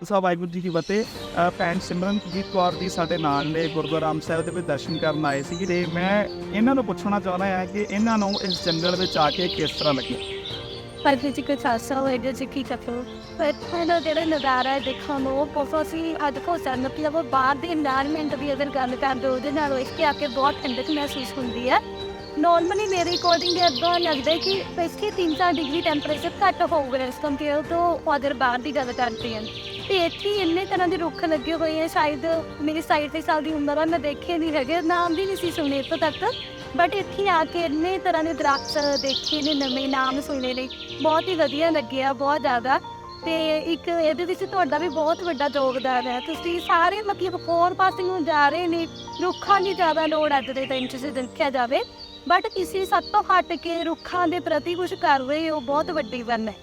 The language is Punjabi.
ਸਾਹਿਬ, ਵਾਹਿਗੁਰੂ ਜੀ ਦੀ ਫਤਿਹ। ਭੈਣ ਸਿਮਰਨਜੀਤ ਕੌਰ ਜੀ ਸਾਡੇ ਨਾਲ ਨੇ ਗੁਰਦੁਆਰਾਮ ਸਾਹਿਬ ਦੇ ਵਿੱਚ ਦਰਸ਼ਨ ਕਰਨ ਆਏ ਸੀ ਤੇ ਮੈਂ ਇਹਨਾਂ ਨੂੰ ਪੁੱਛਣਾ ਚਾਹੁੰਦਾ ਹਾਂ ਕਿ ਇਹਨਾਂ ਨੂੰ ਇਸ ਜੰਗਲ ਵਿੱਚ ਆ ਕੇ ਕਿਸ ਤਰ੍ਹਾਂ ਲੱਗਿਆ ਪਰਦੇ ਜੀ ਕੋ ਚਾਸਾ ਹੋਏਗਾ ਜੀ, ਕੀ ਕਫੋ ਪਰ ਇਹਨਾਂ ਜਿਹੜਾ ਨਜ਼ਾਰਾ ਦੇਖਣ ਨੂੰ ਬਹੁਤ ਹੀ ਹੱਦ ਕੋ ਸਨ ਕਿ ਉਹ ਬਾਹਰ ਦੇ এনवायरमेंट ਦੀ ਅਗਰ ਗੱਲ ਕਰਦੇ ਉਹਦੇ ਨਾਲ ਇਸ ਕੇ ਆ ਕੇ ਬਹੁਤ ਠੰਡਕ ਮਹਿਸੂਸ ਹੁੰਦੀ ਹੈ। ਨਾਰਮਲੀ ਮੇਰੇ ਅਕੋਰਡਿੰਗ ਇਦਾਂ ਲੱਗਦਾ ਕਿ ਇੱਥੇ 3-4 ਡਿਗਰੀ ਟੈਂਪਰੇਚਰ ਘੱਟ ਹੋਊਗਾ ਇਸ ਕੰਪੇਅਰ ਤੋਂ ਅਦਰ ਬਾਹਰ ਦੀ ਗੱਲ ਕਰਦੇ ਹਾਂ। ਤੇ ਇੱਥੇ ਇੰਨੇ ਤਰ੍ਹਾਂ ਦੇ ਰੁੱਖ ਲੱਗੇ ਹੋਏ ਆ, ਸ਼ਾਇਦ ਮੇਰੀ ਸਾਈਡ ਤੇ ਸਾਲ ਦੀ ਉਮਰ ਆ, ਮੈਂ ਦੇਖੇ ਨਹੀਂ ਹੈਗੇ, ਨਾਮ ਵੀ ਨਹੀਂ ਸੀ ਸੁਣੇ ਇੱਥੋਂ ਤੱਕ। ਬਟ ਇੱਥੇ ਆ ਕੇ ਇੰਨੇ ਤਰ੍ਹਾਂ ਦੇ ਦਰਖਤ ਦੇਖੇ ਨੇ, ਨਵੇਂ ਨਾਮ ਸੁਣੇ ਨੇ, ਬਹੁਤ ਹੀ ਵਧੀਆ ਲੱਗਿਆ ਬਹੁਤ ਜ਼ਿਆਦਾ। ਤੇ ਇੱਕ ਇਹਦੇ ਵਿੱਚ ਤੁਹਾਡਾ ਵੀ ਬਹੁਤ ਵੱਡਾ ਯੋਗਦਾਨ ਹੈ। ਤੁਸੀਂ ਸਾਰੇ ਮਤਲਬ ਹੋਰ ਪਾਸੇ ਨੂੰ ਜਾ ਰਹੇ ਨੇ, ਰੁੱਖਾਂ ਦੀ ਜ਼ਿਆਦਾ ਲੋੜ ਅੱਜ ਦੇ ਟਾਈਮ 'ਚ ਜੇ ਦੇਖਿਆ ਜਾਵੇ। ਬਟ ਕਿਸੇ ਸਭ ਤੋਂ ਹਟ ਕੇ ਰੁੱਖਾਂ ਦੇ ਪ੍ਰਤੀ ਕੁਝ ਕਰ ਰਹੇ ਹੋ, ਬਹੁਤ ਵੱਡੀ ਗੱਲ ਹੈ।